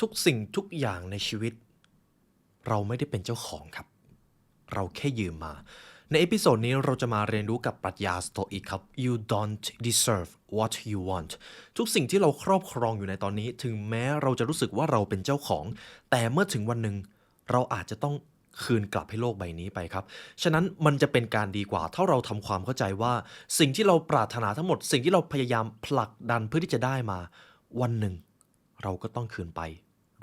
ทุกสิ่งทุกอย่างในชีวิต เราไม่ได้เป็นเจ้าของครับ เราแค่ยืมมา ในเอพิโซดนี้เราจะมาเรียนรู้กับปรัชญาสโตอิกครับ you don't deserve what you want ทุกสิ่งที่เราครอบครองอยู่ในตอนนี้ ถึงแม้เราจะรู้สึกว่าเราเป็นเจ้าของ แต่เมื่อถึงวันหนึ่งเราอาจจะต้องคืนกลับให้โลกใบนี้ไปครับ ฉะนั้นมันจะเป็นการดีกว่า ถ้าเราทำความเข้าใจว่า สิ่งที่เราปรารถนาทั้งหมด สิ่งที่เราพยายามผลักดันเพื่อที่จะได้มา วันหนึ่ง เราก็ต้องคืนไป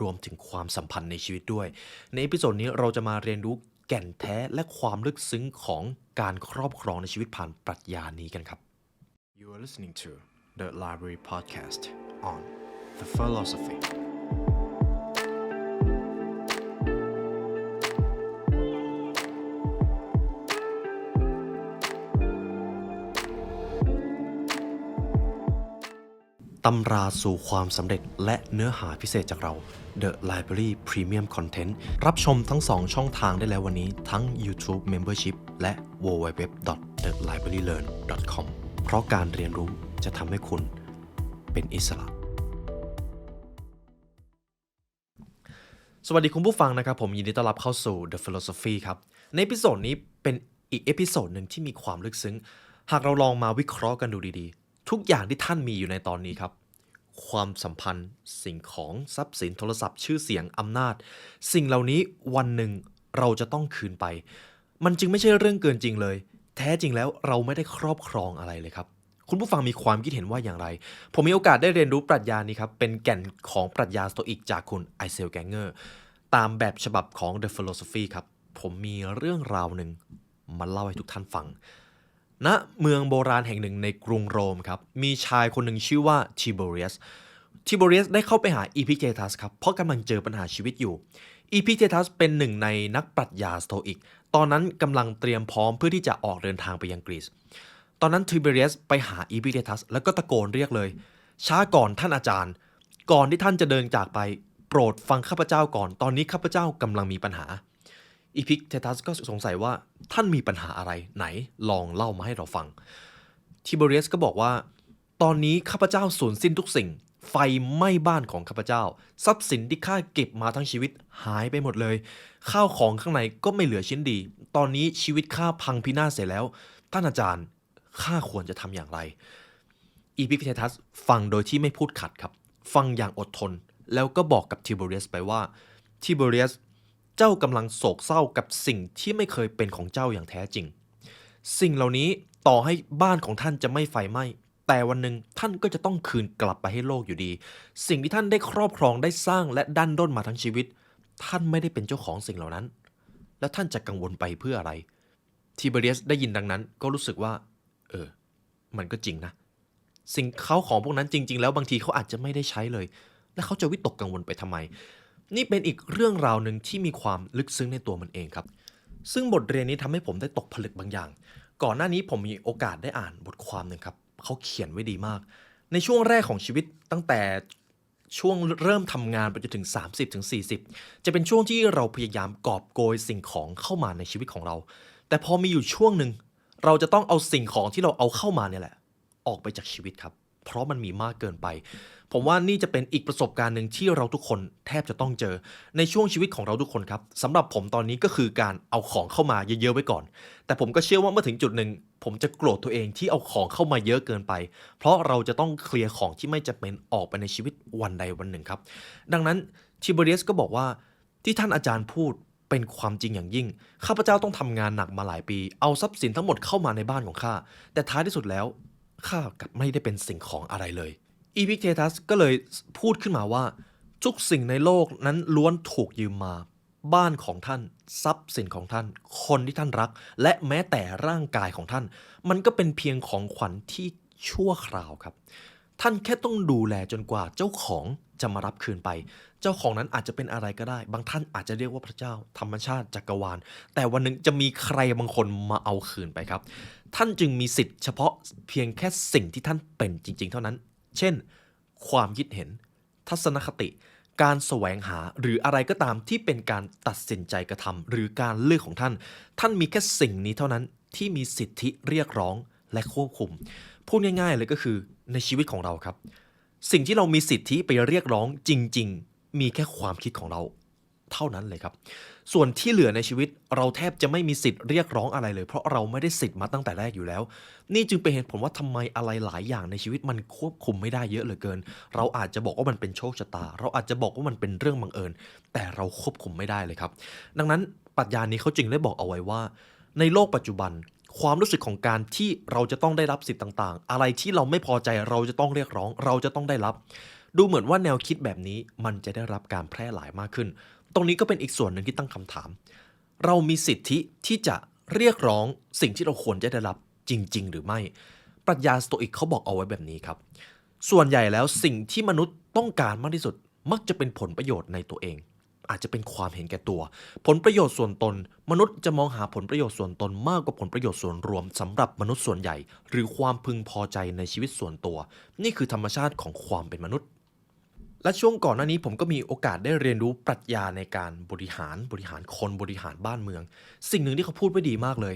รวมถึงความสัมพันธ์ในชีวิตด้วย ในเอพิโซดนี้เราจะมาเรียนรู้แก่นแท้และความลึกซึ้งของการครอบครองในชีวิตผ่านปรัชญานี้กันครับ You are listening to the Library Podcast on the philosophy ตำราสู่ความสำเร็จและเนื้อหาพิเศษจากเรา The Library Premium Content รับชมทั้ง 2 ช่องทางได้แล้ววันนี้ทั้ง YouTube Membership และ www.thelibrarylearn.com เพราะการเรียนรู้จะทำให้คุณเป็นอิสระ สวัสดีคุณผู้ฟังนะครับ ผมยินดีต้อนรับเข้าสู่ The Philosophy ครับ ในเอพิโซดนี้เป็นอีกเอพิโซดหนึ่งที่มีความลึกซึ้ง หากเราลองมาวิเคราะห์กันดูดีๆ ทุกอย่างที่ท่านมีอยู่ในตอนนี้ครับ ความสัมพันธ์สิ่งของทรัพย์สินโทรศัพท์ ชื่อเสียงอำนาจ สิ่งเหล่านี้วันหนึ่งเราจะต้องคืนไป มันจึงไม่ใช่เรื่องเกินจริงเลย แท้จริงแล้วเราไม่ได้ครอบครองอะไรเลยครับคุณผู้ฟังมีความคิดเห็นว่าอย่างไร ผมมีโอกาสได้เรียนรู้ปรัชญานี้ครับ เป็นแก่นของปรัชญาสโตอิกจากคุณไอเซลแกงเกอร์ ตามแบบฉบับของ The Philosophy ครับ ผมมีเรื่องราวหนึ่งมาเล่าให้ทุกท่านฟัง ณเมืองโบราณแห่งหนึ่งในกรุงโรมครับ มีชายคนหนึ่งชื่อว่าทิโบเรียสทิโบเรียสได้เข้าไปหาอีพิเจตัสครับ เพราะกำลังเจอปัญหาชีวิตอยู่อีพิเจตัสเป็นหนึ่งในนักปรัชญาสโตอิก ตอนนั้นกำลังเตรียมพร้อมเพื่อที่จะออกเดินทางไปยังกรีซ ตอนนั้นทิเบเรียสไปหาอีพิเจตัสแล้วก็ตะโกนเรียกเลย ช้าก่อนท่านอาจารย์ ก่อนที่ท่านจะเดินจากไป โปรดฟังข้าพเจ้าก่อน ตอนนี้ข้าพเจ้ากำลังมีปัญหา อีพิกเทตัสก็สงสัยว่าท่านมีปัญหาอะไรไหนลองเล่ามาให้เราฟังทิโบเรียสก็บอกว่า ตอนนี้ข้าพเจ้าสูญสิ้นทุกสิ่ง ไฟไหม้บ้านของข้าพเจ้า ทรัพย์สินที่ข้าเก็บมาทั้งชีวิตหายไปหมดเลย ข้าวของข้างในก็ไม่เหลือชิ้นดี ตอนนี้ชีวิตข้าพังพินาศเสียแล้ว ท่านอาจารย์ข้าควรจะทำอย่างไร อีพิกเททัสฟังโดยที่ไม่พูดขัดครับ ฟังอย่างอดทน แล้วก็บอกกับทิโบเรียสไปว่าทิโบเรียส เจ้ากำลังโศกเศร้ากับสิ่งที่ไม่เคยเป็นของเจ้าอย่างแท้จริง สิ่งเหล่านี้ต่อให้บ้านของท่านจะไม่ไฟไหม้แต่วันหนึ่งท่านก็จะต้องคืนกลับไปให้โลกอยู่ดี สิ่งที่ท่านได้ครอบครองได้สร้างและดันด้นมาทั้งชีวิต ท่านไม่ได้เป็นเจ้าของสิ่งเหล่านั้น แล้วท่านจะกังวลไปเพื่ออะไรทิเบเรียสได้ยินดังนั้นก็รู้สึกว่า เออ มันก็จริงนะ สิ่งเขาของพวกนั้นจริง ๆ แล้วบางทีเขาอาจจะไม่ได้ใช้เลย แล้วเขาจะวิตกกังวลไปทำไม นี่เป็นอีกเรื่องราวหนึ่งที่มีความลึกซึ้งในตัวมันเองครับ ซึ่งบทเรียนนี้ทำให้ผมได้ตกผลึกบางอย่าง ก่อนหน้านี้ผมมีโอกาสได้อ่านบทความหนึ่งครับเขาเขียนไว้ดีมาก ในช่วงแรกของชีวิตตั้งแต่ช่วงเริ่มทำงานไปจนถึง 30ถึง40จะเป็นช่วงที่เราพยายามกอบโกยสิ่งของเข้ามาในชีวิตของเรา แต่พอมีอยู่ช่วงหนึ่งเราจะต้องเอาสิ่งของที่เราเอาเข้ามาเนี่ยแหละ ออกไปจากชีวิตครับ เพราะมันมีมากเกินไป ผมว่านี่จะเป็นอีกประสบการณ์หนึ่งที่เราทุกคนแทบจะต้องเจอ ในช่วงชีวิตของเราทุกคนครับสำหรับผมตอนนี้ก็คือการเอาของเข้ามาเยอะๆไว้ก่อน แต่ผมก็เชื่อว่าเมื่อถึงจุดหนึ่งผมจะโกรธตัวเองที่เอาของเข้ามาเยอะเกินไป เพราะเราจะต้องเคลียร์ของที่ไม่จำเป็นออกไปในชีวิตวันใดวันหนึ่งครับ ดังนั้นทิเบเรียสก็บอกว่าที่ท่านอาจารย์พูดเป็นความจริงอย่างยิ่ง ข้าพเจ้าต้องทำงานหนักมาหลายปี เอาทรัพย์สินทั้งหมดเข้ามาในบ้านของข้า แต่ท้ายที่สุดแล้วข้ากลับไม่ได้เป็นสิ่งของอะไรเลย อีพิกเททัสก็เลยพูดขึ้นมาว่า ทุกสิ่งในโลกนั้นล้วนถูกยืมมา บ้านของท่าน ทรัพย์สินของท่าน คนที่ท่านรัก และแม้แต่ร่างกายของท่าน มันก็เป็นเพียงของขวัญที่ชั่วคราวครับ ท่านแค่ต้องดูแลจนกว่าเจ้าของจะมารับคืนไป เจ้าของนั้นอาจจะเป็นอะไรก็ได้ บางท่านอาจจะเรียกว่าพระเจ้า ธรรมชาติจักรวาล แต่วันหนึ่งจะมีใครบางคนมาเอาคืนไปครับ ท่านจึงมีสิทธิ์เฉพาะเพียงแค่สิ่งที่ท่านเป็นจริง ๆ เท่านั้น เช่น ความคิดเห็น ทัศนคติ การแสวงหาหรืออะไรก็ตามที่เป็นการตัดสินใจกระทำหรือการเลือกของท่าน ท่านมีแค่สิ่งนี้เท่านั้นที่มีสิทธิเรียกร้องและควบคุม พูดง่าย ๆ เลยก็คือในชีวิตของเราครับ สิ่งที่เรามีสิทธิไปเรียกร้องจริง ๆ มีแค่ความคิดของเรา เท่านั้นเลยครับ ส่วนที่เหลือในชีวิตเราแทบจะไม่มีสิทธิ์เรียกร้องอะไรเลย เพราะเราไม่ได้สิทธิ์มาตั้งแต่แรกอยู่แล้ว นี่จึงเป็นเหตุผลว่าทำไมอะไรหลายอย่างในชีวิตมันควบคุมไม่ได้เยอะเหลือเกิน เราอาจจะบอกว่ามันเป็นโชคชะตา เราอาจจะบอกว่ามันเป็นเรื่องบังเอิญ แต่เราควบคุมไม่ได้เลยครับ ดังนั้นปรัชญานี้เขาจึงได้บอกเอาไว้ว่า ในโลกปัจจุบันความรู้สึกของการที่เราจะต้องได้รับสิทธิ์ต่างๆ อะไรที่เราไม่พอใจเราจะต้องเรียกร้อง เราจะต้องได้รับ ดูเหมือนว่าแนวคิดแบบนี้มันจะได้รับการแพร่หลายมากขึ้น ตรงนี้ก็เป็นอีกส่วนหนึ่งที่ตั้งคำถาม เรามีสิทธิที่จะเรียกร้องสิ่งที่เราควรจะได้รับจริง ๆ หรือไม่ ปรัชญาสโตอิกเขาบอกเอาไว้แบบนี้ครับ ส่วนใหญ่แล้วสิ่งที่มนุษย์ต้องการมากที่สุดมักจะเป็นผลประโยชน์ในตัวเอง อาจจะเป็นความเห็นแก่ตัว ผลประโยชน์ส่วนตน มนุษย์จะมองหาผลประโยชน์ส่วนตนมากกว่าผลประโยชน์ส่วนรวมสำหรับมนุษย์ส่วนใหญ่ หรือความพึงพอใจในชีวิตส่วนตัว นี่คือธรรมชาติของความเป็นมนุษย์ และช่วงก่อนหน้านี้ผมก็มีโอกาสได้เรียนรู้ปรัชญาในการบริหารบริหารคนบริหารบ้านเมือง สิ่งหนึ่งที่เขาพูดไว้ดีมากเลย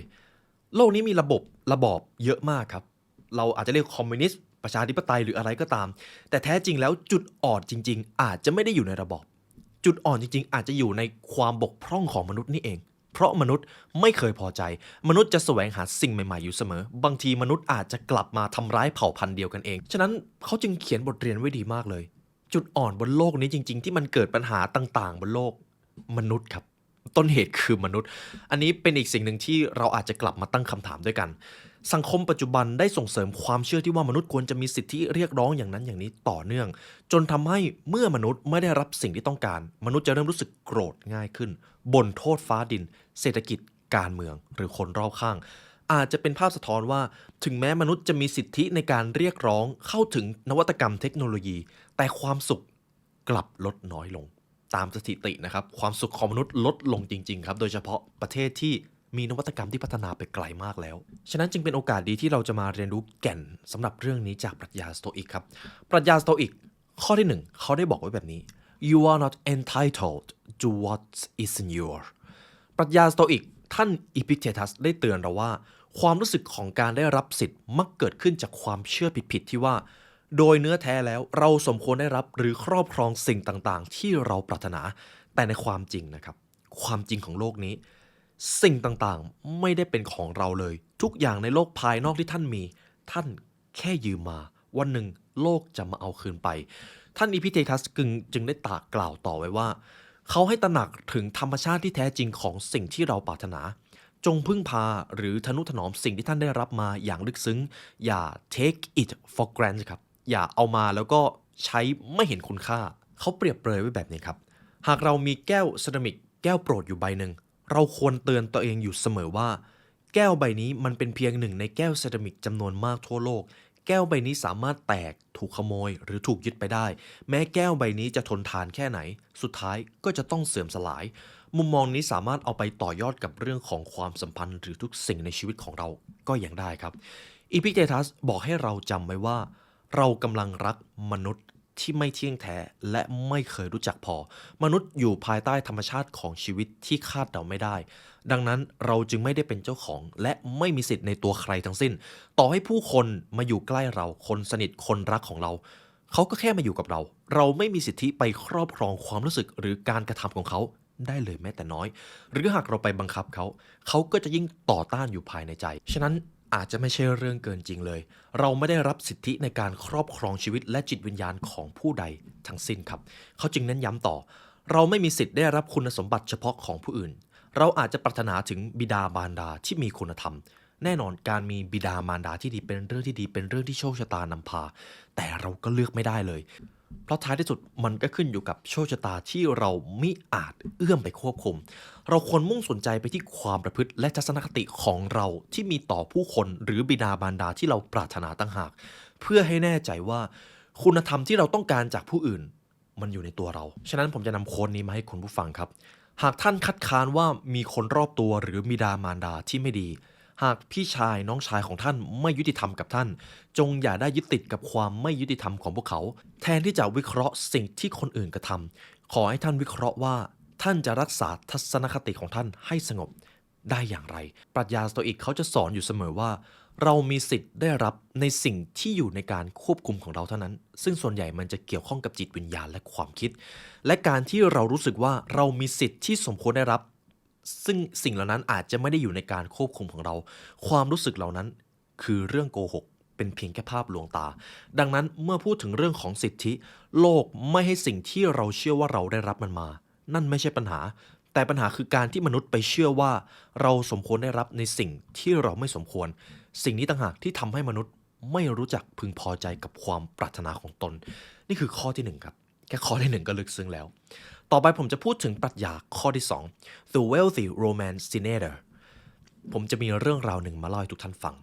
โลกนี้มีระบบระบอบเยอะมากครับ เราอาจจะเรียกคอมมิวนิสต์ประชาธิปไตยหรืออะไรก็ตาม แต่แท้จริงแล้วจุดอ่อนจริง ๆ อาจจะไม่ได้อยู่ในระบอบ จุดอ่อนจริง ๆ อาจจะอยู่ในความบกพร่องของมนุษย์นี่เอง เพราะมนุษย์ไม่เคยพอใจ มนุษย์จะแสวงหาสิ่งใหม่ๆอยู่เสมอ บางทีมนุษย์อาจจะกลับมาทำร้ายเผ่าพันธุ์เดียวกันเอง ฉะนั้นเขาจึงเขียนบทเรียนไว้ดีมากเลย จุดอ่อนบนโลกนี้จริง ๆ ที่มันเกิดปัญหาต่าง ๆ บนโลกมนุษย์ครับ ต้นเหตุคือมนุษย์ อันนี้เป็นอีกสิ่งหนึ่งที่เราอาจจะกลับมาตั้งคำถามด้วยกัน สังคมปัจจุบันได้ส่งเสริมความเชื่อที่ว่ามนุษย์ควรจะมีสิทธิเรียกร้องอย่างนั้นอย่างนี้ต่อเนื่อง จนทำให้เมื่อมนุษย์ไม่ได้รับสิ่งที่ต้องการ มนุษย์จะเริ่มรู้สึกโกรธง่ายขึ้นบ่นโทษฟ้าดิน เศรษฐกิจการเมืองหรือคนรอบข้าง อาจจะเป็นภาพสะท้อนว่า ถึงแม้มนุษย์จะมีสิทธิในการเรียกร้องเข้าถึงนวัตกรรมเทคโนโลยี แต่ความสุขกลับลดน้อยลง ตามสถิตินะครับ ความสุขของมนุษย์ลดลงจริง ๆ ครับ โดยเฉพาะประเทศที่มีนวัตกรรมที่พัฒนาไปไกลมากแล้ว ฉะนั้นจึงเป็นโอกาสดีที่เราจะมาเรียนรู้แก่นสำหรับเรื่องนี้จากปรัชญาสโตอิกครับ ปรัชญาสโตอิกข้อที่หนึ่งเขาได้บอกไว้แบบนี้ you are not entitled to what isn't yours ปรัชญาสโตอิกท่านอีพิกเททัสได้เตือนเราว่า ความรู้สึกของการได้รับสิทธิ์มักเกิดขึ้นจากความเชื่อผิดๆที่ว่า โดยเนื้อแท้แล้วเราสมควรได้รับหรือครอบครองสิ่งต่างๆ ที่เราปรารถนา แต่ในความจริงนะครับ ความจริงของโลกนี้ สิ่งต่างๆไม่ได้เป็นของเราเลย ทุกอย่างในโลกภายนอกที่ท่านมี ท่านแค่ยืมมา วันหนึ่งโลกจะมาเอาคืนไป ท่านอีพิเททัสกึงจึงได้ตากกล่าวต่อไว้ว่า เขาให้ตระหนักถึงธรรมชาติที่แท้จริงของสิ่งที่เราปรารถนา จงพึ่งพาหรือทนุถนอมสิ่งที่ท่านได้รับมาอย่างลึกซึ้ง อย่า take it for granted ครับ อย่าเอามาแล้วก็ใช้ไม่เห็นคุณค่า เขาเปรียบเปรยไว้แบบนี้ครับ หากเรามีแก้วเซรามิกแก้วโปรดอยู่ใบหนึ่ง เราควรเตือนตัวเองอยู่เสมอว่า แก้วใบนี้มันเป็นเพียงหนึ่งในแก้วเซรามิกจำนวนมากทั่วโลก แก้วใบนี้สามารถแตกถูกขโมยหรือถูกยึดไปได้ แม้แก้วใบนี้จะทนทานแค่ไหน สุดท้ายก็จะต้องเสื่อมสลาย มุมมองนี้สามารถเอาไปต่อยอดกับเรื่องของความสัมพันธ์ หรือทุกสิ่งในชีวิตของเราก็ยังได้ครับอีพิเตทัสบอกให้เราจำไว้ว่า เรากำลังรักมนุษย์ ที่ไม่เที่ยงแท้และไม่เคยรู้จักพอ มนุษย์อยู่ภายใต้ธรรมชาติของชีวิตที่คาดเดาไม่ได้ ดังนั้นเราจึงไม่ได้เป็นเจ้าของ และไม่มีสิทธิ์ในตัวใครทั้งสิ้น ต่อให้ผู้คนมาอยู่ใกล้เราคนสนิทคนรักของเราเขาก็แค่มาอยู่กับเรา เราไม่มีสิทธิไปครอบครองความรู้สึกหรือการกระทำของเขาได้เลยแม้แต่น้อย หรือหากเราไปบังคับเขา เขาก็จะยิ่งต่อต้านอยู่ภายในใจ ฉะนั้น อาจจะไม่ใช่เรื่องเกินจริงเลย เราไม่ได้รับสิทธิในการครอบครองชีวิตและจิตวิญญาณของผู้ใดทั้งสิ้นครับ เขาจึงเน้นย้ำต่อ เราไม่มีสิทธิ์ได้รับคุณสมบัติเฉพาะของผู้อื่น เราอาจจะปรารถนาถึงบิดาบารดาที่มีคุณธรรม แน่นอนการมีบิดามารดาที่ดีเป็นเรื่องที่ดีเป็นเรื่องที่โชคชะตานำพา แต่เราก็เลือกไม่ได้เลย เพราะท้ายที่สุดมันก็ขึ้นอยู่กับโชคชะตาที่เราไม่อาจเอื้อมไปควบคุม เราควรมุ่งสนใจไปที่ความประพฤติและทัศนคติของเราที่มีต่อผู้คนหรือบิดาบารดาที่เราปรารถนาตั้งหาก เพื่อให้แน่ใจว่า คุณธรรมที่เราต้องการจากผู้อื่น มันอยู่ในตัวเรา ฉะนั้นผมจะนำโค้ดนี้มาให้คุณผู้ฟังครับ หากท่านคัดค้านว่ามีคนรอบตัวหรือบิดามารดาที่ไม่ดี หากพี่ชายน้องชายของท่านไม่ยุติธรรมกับท่าน จงอย่าได้ยึดติดกับความไม่ยุติธรรมของพวกเขา แทนที่จะวิเคราะห์สิ่งที่คนอื่นกระทำขอให้ท่านวิเคราะห์ว่า ท่านจะรักษาทัศนคติของท่านให้สงบได้อย่างไร ปรัชญาสโตอิกเขาจะสอนอยู่เสมอว่า เรามีสิทธิ์ได้รับในสิ่งที่อยู่ในการควบคุมของเราเท่านั้น ซึ่งส่วนใหญ่มันจะเกี่ยวข้องกับจิตวิญญาณและความคิด และการที่เรารู้สึกว่าเรามีสิทธิ์ที่สมควรได้รับ ซึ่งสิ่งเหล่านั้นอาจจะไม่ได้อยู่ในการควบคุมของเรา ความรู้สึกเหล่านั้นคือเรื่องโกหกเป็นเพียงแค่ภาพลวงตา ดังนั้นเมื่อพูดถึงเรื่องของสิทธิ โลกไม่ให้สิ่งที่เราเชื่อว่าเราได้รับมันมา นั่นไม่ใช่ปัญหา แต่ปัญหาคือการที่มนุษย์ไปเชื่อว่า เราสมควรได้รับในสิ่งที่เราไม่สมควร สิ่งนี้ต่างหากที่ทำให้มนุษย์ไม่รู้จักพึงพอใจกับความปรารถนาของตน นี่คือข้อที่หนึ่งครับแค่ข้อที่หนึ่งก็ลึกซึ้งแล้ว ต่อไปผมจะพูดถึงปรัชญาข้อที่ 2 The Wealthy Romancinator ผมจะมีเรื่องราวหนึ่งมาเล่าให้ทุกท่านฟัง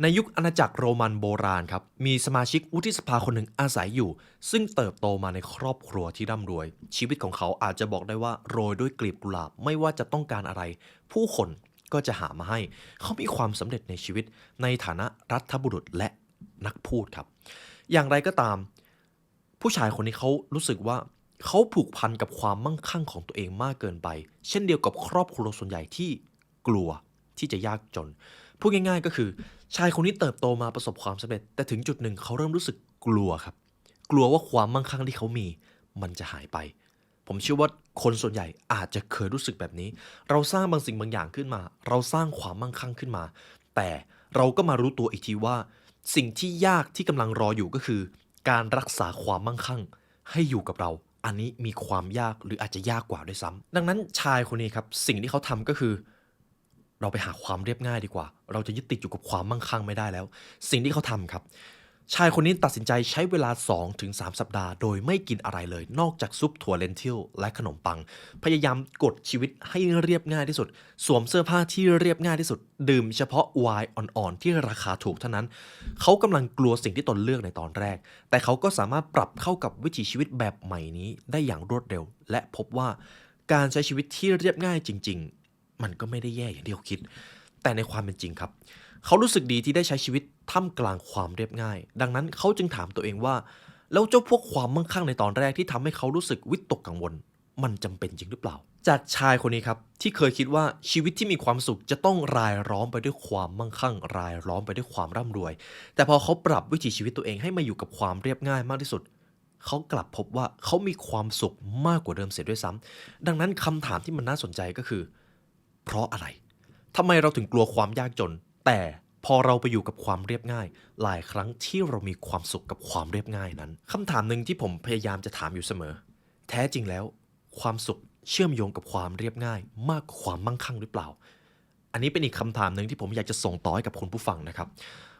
ในยุคอาณาจักรโรมันโบราณครับ มีสมาชิกวุฒิสภาคนหนึ่งอาศัยอยู่ ซึ่งเติบโตมาในครอบครัวที่ร่ำรวย ชีวิตของเขาอาจจะบอกได้ว่าโรยด้วยกลีบกุหลาบไม่ว่าจะต้องการอะไร ผู้คนก็จะหามาให้ เขามีความสำเร็จในชีวิต ในฐานะรัฐบุรุษและนักพูดครับ อย่างไรก็ตาม ผู้ชายคนนี้เขารู้สึกว่า เขาผูกพันกับความมั่งคั่งของตัวเองมากเกินไป เช่นเดียวกับครอบครัวส่วนใหญ่ที่กลัวที่จะยากจน พูดง่ายๆก็คือ ชายคนนี้เติบโตมาประสบความสำเร็จ แต่ถึงจุดหนึ่งเขาเริ่มรู้สึกกลัวครับ กลัวว่าความมั่งคั่งที่เขามี มันจะหายไป ผมเชื่อว่าคนส่วนใหญ่อาจจะเคยรู้สึกแบบนี้ เราสร้างบางสิ่งบางอย่างขึ้นมา เราสร้างความมั่งคั่งขึ้นมา แต่เราก็มารู้ตัวอีกทีว่า สิ่งที่ยากที่กำลังรออยู่ก็คือ การรักษาความมั่งคั่งให้อยู่กับเรา อันนี้มีความยากหรืออาจจะยากกว่าด้วยซ้ำดังนั้นชายคนนี้ครับสิ่งที่เขาทำก็คือ เราไปหาความเรียบง่ายดีกว่า เราจะยึดติดอยู่กับความมั่งคั่งไม่ได้แล้ว สิ่งที่เขาทำครับ ชายคนนี้ตัดสินใจใช้เวลา 2-3 สัปดาห์ โดยไม่กินอะไรเลย นอกจากซุปถั่วเลนทิลและขนมปัง พยายามกดชีวิตให้เรียบง่ายที่สุด สวมเสื้อผ้าที่เรียบง่ายที่สุด ดื่มเฉพาะไวน์อ่อนๆ ที่ราคาถูกเท่านั้น เขากำลังกลัวสิ่งที่ตนเลือกในตอนแรก แต่เขาก็สามารถปรับเข้ากับวิถีชีวิตแบบใหม่นี้ได้อย่างรวดเร็ว และพบว่าการใช้ชีวิตที่เรียบง่ายจริง ๆ มันก็ไม่ได้แย่อย่างที่เขาคิด แต่ในความเป็นจริงครับ เขารู้สึกดีที่ได้ใช้ชีวิตท่ามกลางความเรียบง่าย ดังนั้นเขาจึงถามตัวเองว่า แล้วเจ้าพวกความมั่งคั่งในตอนแรกที่ทำให้เขารู้สึกวิตกกังวล มันจำเป็นจริงหรือเปล่า จากชายคนนี้ครับที่เคยคิดว่าชีวิตที่มีความสุขจะต้องรายล้อมไปด้วยความมั่งคั่ง รายล้อมไปด้วยความร่ำรวย แต่พอเขาปรับวิถีชีวิตตัวเองให้มาอยู่กับความเรียบง่ายมากที่สุดเขากลับพบว่าเขามีความสุขมากกว่าเดิมเสียด้วยซ้ำดังนั้นคำถามที่มันน่าสนใจก็คือ เพราะอะไรทำไมเราถึงกลัวความยากจน แต่พอเราไปอยู่กับความเรียบง่าย หลายครั้งที่เรามีความสุขกับความเรียบง่ายนั้นคำถามหนึ่งที่ผมพยายามจะถามอยู่เสมอ แท้จริงแล้ว ความสุขเชื่อมโยงกับความเรียบง่าย มากกว่าความมั่งคั่งหรือเปล่า อันนี้เป็นอีกคำถามหนึ่งที่ผมอยากจะส่งต่อให้กับคุณผู้ฟังนะครับ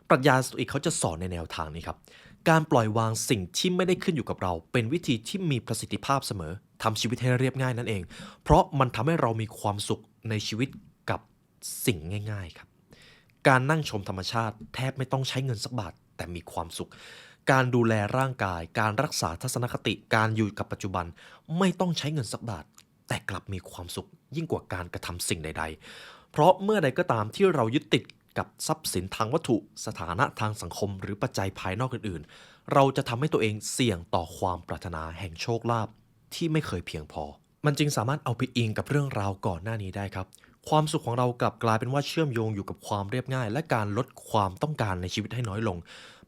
ปรัชญาสโตอิกเขาจะสอนในแนวทางนี้ครับ การปล่อยวางสิ่งที่ไม่ได้ขึ้นอยู่กับเรา เป็นวิธีที่มีประสิทธิภาพเสมอทำชีวิตให้เรียบง่ายนั่นเอง เพราะมันทำให้เรามีความสุขในชีวิตกับสิ่งง่าย ๆ ครับ การนั่งชมธรรมชาติ แทบไม่ต้องใช้เงินสักบาท แต่มีความสุข การดูแลร่างกาย การรักษาทัศนคติ การอยู่กับปัจจุบัน ไม่ต้องใช้เงินสักบาท แต่กลับมีความสุข ยิ่งกว่าการกระทำสิ่งใด ๆ เพราะเมื่อใดก็ตามที่เรายึดติดกับทรัพย์สินทางวัตถุสถานะทางสังคม หรือปัจจัยภายนอกอื่นๆ เราจะทำให้ตัวเองเสี่ยงต่อความปรารถนาแห่งโชคลาภที่ไม่เคยเพียงพอ มันจึงสามารถเอาไปอิงกับเรื่องราวก่อนหน้านี้ได้ครับ ความสุขของเรากลับกลายเป็นว่าเชื่อมโยงอยู่กับความเรียบง่าย และการลดความต้องการในชีวิตให้น้อยลง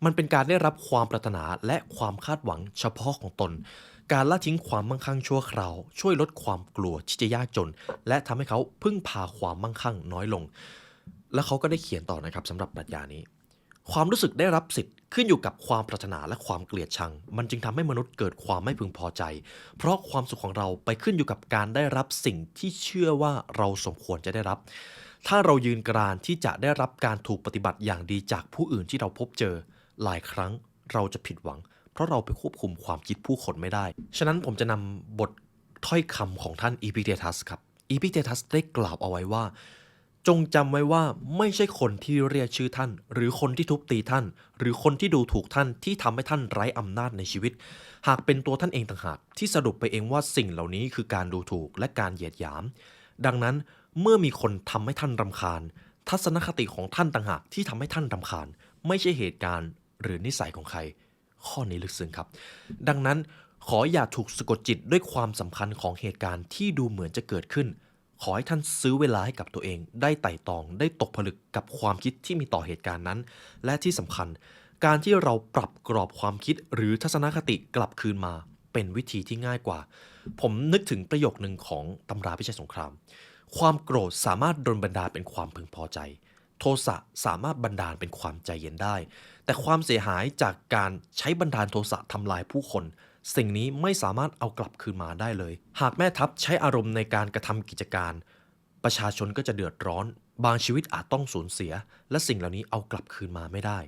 มันเป็นการได้รับความปรารถนาและความคาดหวังเฉพาะของตน การละทิ้งความมั่งคั่งชั่วคราว ช่วยลดความกลัวที่จะยากจน และทำให้เขาพึ่งพาความมั่งคั่งน้อยลง และเขาก็ได้เขียนต่อนะครับสำหรับปรัชญานี้ ความรู้สึกได้รับสิทธิ์ขึ้นอยู่กับความปรารถนาและความเกลียดชัง มันจึงทำให้มนุษย์เกิดความไม่พึงพอใจ เพราะความสุขของเราไปขึ้นอยู่กับการได้รับสิ่งที่เชื่อว่าเราสมควรจะได้รับ ถ้าเรายืนกรานที่จะได้รับการถูกปฏิบัติอย่างดีจากผู้อื่นที่เราพบเจอ หลายครั้งเราจะผิดหวัง เพราะเราไปควบคุมความคิดผู้คนไม่ได้ ฉะนั้นผมจะนำบทถ้อยคำของท่านอีพิเดทัสครับอีพิเดทัสได้กล่าวเอาไว้ว่า จงจำไว้ว่าไม่ใช่คนที่เรียกชื่อท่าน หรือคนที่ทุบตีท่าน หรือคนที่ดูถูกท่านที่ทำให้ท่านไร้อำนาจในชีวิต หากเป็นตัวท่านเองต่างหากที่สรุปไปเองว่าสิ่งเหล่านี้คือการดูถูกและการเหยียดหยาม ดังนั้นเมื่อมีคนทำให้ท่านรำคาญ ทัศนคติของท่านต่างหากที่ทำให้ท่านรำคาญ ไม่ใช่เหตุการณ์หรือนิสัยของใคร ข้อนี้ลึกซึ้งครับ ดังนั้นขออย่าถูกสะกดจิตด้วยความสำคัญของเหตุการณ์ที่ดูเหมือนจะเกิดขึ้น ขอให้ท่านซื้อเวลาให้กับตัวเอง ได้ไต่ตอง ได้ตกผลึกกับความคิดที่มีต่อเหตุการณ์นั้น และที่สำคัญ การที่เราปรับกรอบความคิดหรือทัศนคติกลับคืนมา เป็นวิธีที่ง่ายกว่า ผมนึกถึงประโยคหนึ่งของตำราพิชัยสงคราม ความโกรธสามารถดลบันดาลเป็นความพึงพอใจ โทสะสามารถบันดาลเป็นความใจเย็นได้ แต่ความเสียหายจากการใช้บันดาลโทสะทำลายผู้คน สิ่งนี้ไม่สามารถเอากลับคืนมาได้เลย หากแม่ทัพใช้อารมณ์ในการกระทำกิจการ ประชาชนก็จะเดือดร้อน บางชีวิตอาจต้องสูญเสีย และสิ่งเหล่านี้เอากลับคืนมาไม่ได้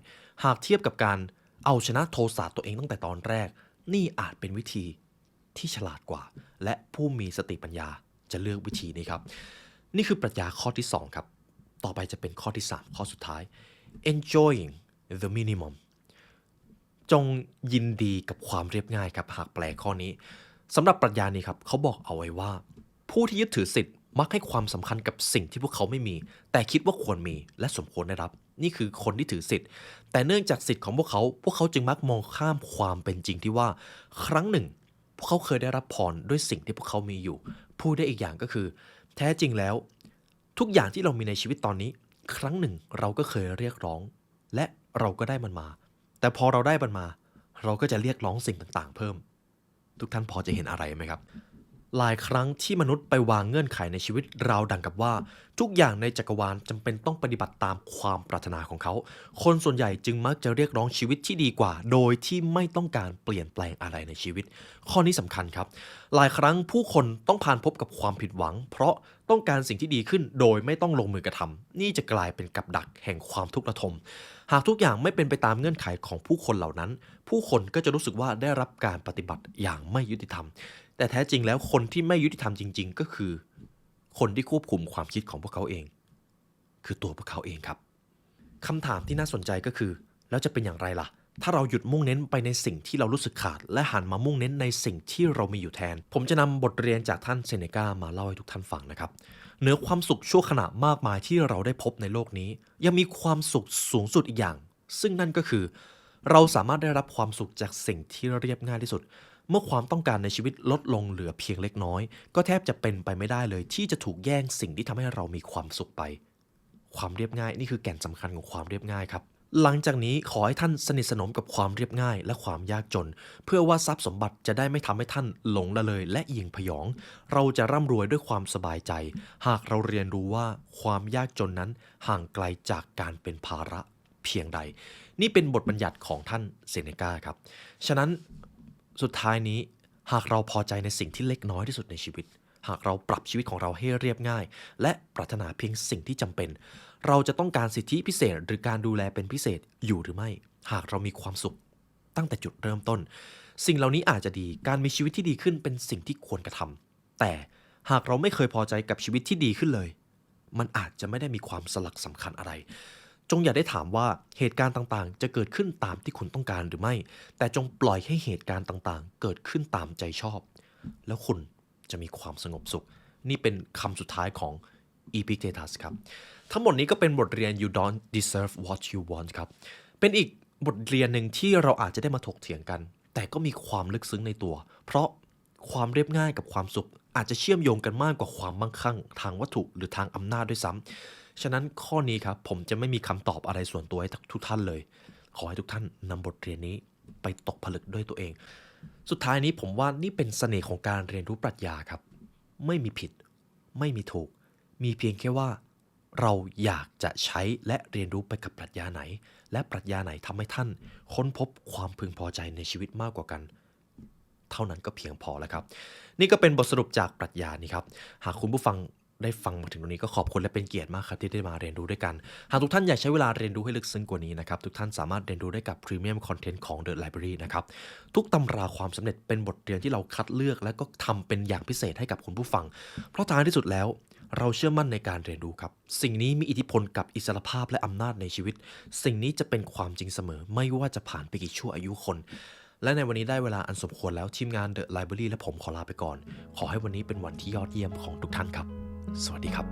หากเทียบกับการเอาชนะโทสะตัวเองตั้งแต่ตอนแรก นี่อาจเป็นวิธีที่ฉลาดกว่า และผู้มีสติปัญญาจะเลือกวิธีนี้ครับ นี่คือปรัชญาข้อที่ 2 ครับ ต่อไปจะเป็นข้อที่ 3 ข้อสุดท้าย enjoying the minimum จงยินดีกับความเรียบง่ายครับหากแปลข้อนี้สำหรับปรัชญานี้ครับเขาบอกเอาไว้ว่า ผู้ที่ยึดถือสิทธิ์มักให้ความสำคัญกับสิ่งที่พวกเขาไม่มี แต่คิดว่าควรมีและสมควรได้รับ นี่คือคนที่ถือสิทธิ์ แต่เนื่องจากสิทธิ์ของพวกเขา พวกเขาจึงมักมองข้ามความเป็นจริงที่ว่า ครั้งหนึ่ง พวกเขาเคยได้รับพรด้วยสิ่งที่พวกเขามีอยู่ พูดได้อีกอย่างก็คือ แท้จริงแล้ว ทุกอย่างที่เรามีในชีวิตตอนนี้ ครั้งหนึ่งเราก็เคยเรียกร้อง และเราก็ได้มันมา แต่พอเราได้มันมา เราก็จะเรียกร้องสิ่งต่างๆ เพิ่ม ทุกท่านพอจะเห็นอะไรไหมครับ หลายครั้งที่มนุษย์ไปวางเงื่อนไขในชีวิตเราดังกับว่า ทุกอย่างในจักรวาลจำเป็นต้องปฏิบัติตามความปรารถนาของเขา คนส่วนใหญ่จึงมักจะเรียกร้องชีวิตที่ดีกว่า โดยที่ไม่ต้องการเปลี่ยนแปลงอะไรในชีวิต ข้อนี้สำคัญครับ หลายครั้งผู้คนต้องผ่านพบกับความผิดหวัง เพราะต้องการสิ่งที่ดีขึ้นโดยไม่ต้องลงมือกระทำนี่จะกลายเป็นกับดักแห่งความทุกข์ระทม หากทุกอย่างไม่เป็นไปตามเงื่อนไขของผู้คนเหล่านั้น ผู้คนก็จะรู้สึกว่าได้รับการปฏิบัติอย่างไม่ยุติธรรม แต่แท้จริงแล้วคนที่ไม่ยุติธรรมจริง ๆ ก็คือ คนที่ควบคุมความคิดของพวกเขาเอง คือตัวพวกเขาเองครับคำถามที่น่าสนใจก็คือ แล้วจะเป็นอย่างไรล่ะ ถ้าเราหยุดมุ่งเน้นไปในสิ่งที่เรารู้สึกขาด และหันมามุ่งเน้นในสิ่งที่เรามีอยู่แทน ผมจะนำบทเรียนจากท่านเซเนกามาเล่าให้ทุกท่านฟังนะครับเหนือความสุขชั่วขณะมากมายที่เราได้พบในโลกนี้ ยังมีความสุขสูงสุดอีกอย่าง ซึ่งนั่นก็คือ เราสามารถได้รับความสุขจากสิ่งที่เรียบง่ายที่สุด เมื่อความต้องการในชีวิตลดลงเหลือเพียงเล็กน้อย ก็แทบจะเป็นไปไม่ได้เลย ที่จะถูกแย่งสิ่งที่ทำให้เรามีความสุขไป ความเรียบง่ายนี่คือแก่นสำคัญของความเรียบง่ายครับ หลังจากนี้ขอให้ท่านสนิทสนมกับความเรียบง่ายและความยากจน เพื่อว่าทรัพย์สมบัติจะได้ไม่ทำให้ท่านหลงละเลยและยิงพยอง เราจะร่ำรวยด้วยความสบายใจ หากเราเรียนรู้ว่าความยากจนนั้นห่างไกลจากการเป็นภาระเพียงใด นี่เป็นบทบัญญัติของท่านเซเนกาครับ ฉะนั้นสุดท้ายนี้หากเราพอใจในสิ่งที่เล็กน้อยที่สุดในชีวิต หากเราปรับชีวิตของเราให้เรียบง่าย และปรารถนาเพียงสิ่งที่จำเป็น เราจะต้องการสิทธิพิเศษ หรือการดูแลเป็นพิเศษอยู่หรือไม่ หากเรามีความสุข ตั้งแต่จุดเริ่มต้น สิ่งเหล่านี้อาจจะดีการมีชีวิตที่ดีขึ้นเป็นสิ่งที่ควรกระทำแต่หากเราไม่เคยพอใจกับชีวิตที่ดีขึ้นเลย มันอาจจะไม่ได้มีความสลักสำคัญอะไร จงอย่าได้ถามว่าเหตุการณ์ต่างๆ จะเกิดขึ้นตามที่คุณต้องการหรือไม่ แต่จงปล่อยให้เหตุการณ์ต่างๆ เกิดขึ้นตามใจชอบ แล้วคุณจะมีความสงบสุข นี่เป็นคำสุดท้ายของ Epictetus ครับ ทั้งหมดนี้ก็เป็นบทเรียน you don't deserve what you want ครับ เป็นอีกบทเรียนหนึ่งที่เราอาจจะได้มาถกเถียงกัน แต่ก็มีความลึกซึ้งในตัว เพราะความเรียบง่ายกับความสุข อาจจะเชื่อมโยงกันมากกว่าความมั่งคั่ง ทางวัตถุหรือทางอำนาจด้วยซ้ำฉะนั้นข้อนี้ครับผมจะไม่มีคำตอบอะไรส่วนตัวให้ทุกท่านเลย ขอให้ทุกท่านนำบทเรียนนี้ไปตกผลึกด้วยตัวเอง สุดท้ายนี้ผมว่านี่เป็นเสน่ห์ของการเรียนรู้ปรัชญาครับ ไม่มีผิด ไม่มีถูก มีเพียงแค่ว่า เราอยากจะใช้และเรียนรู้ไปกับปรัชญาไหน และปรัชญาไหนทำให้ท่าน ค้นพบความพึงพอใจในชีวิตมากกว่ากัน เท่านั้นก็เพียงพอแล้วครับ นี่ก็เป็นบทสรุปจากปรัชญานี้ครับ หากคุณผู้ฟังได้ฟังมาถึงตรงนี้ก็ขอบคุณและเป็นเกียรติมากครับที่ได้มาเรียนรู้ด้วยกัน หากทุกท่านอยากใช้เวลาเรียนรู้ให้ลึกซึ้งกว่านี้นะครับ ทุกท่านสามารถเรียนรู้ได้กับพรีเมียมคอนเทนต์ของ The Library นะครับ ทุกตำราความสำเร็จเป็นบทเรียนที่เราคัดเลือก และก็ทำเป็นอย่างพิเศษให้กับคุณผู้ฟัง เพราะท้ายที่สุดแล้ว เราเชื่อมั่นในการเรียนรู้ครับ สิ่งนี้มีอิทธิพลกับอิสรภาพและอำนาจในชีวิต สิ่งนี้จะเป็นความจริงเสมอ ไม่ว่าจะผ่านไปกี่ชั่วอายุคน และในวันนี้ได้เวลาอันสมควรแล้วทีมงาน The Library และผมขอลาไปก่อน ขอให้วันนี้เป็นวันที่ยอดเยี่ยมของทุกท่านครับ สวัสดีครับ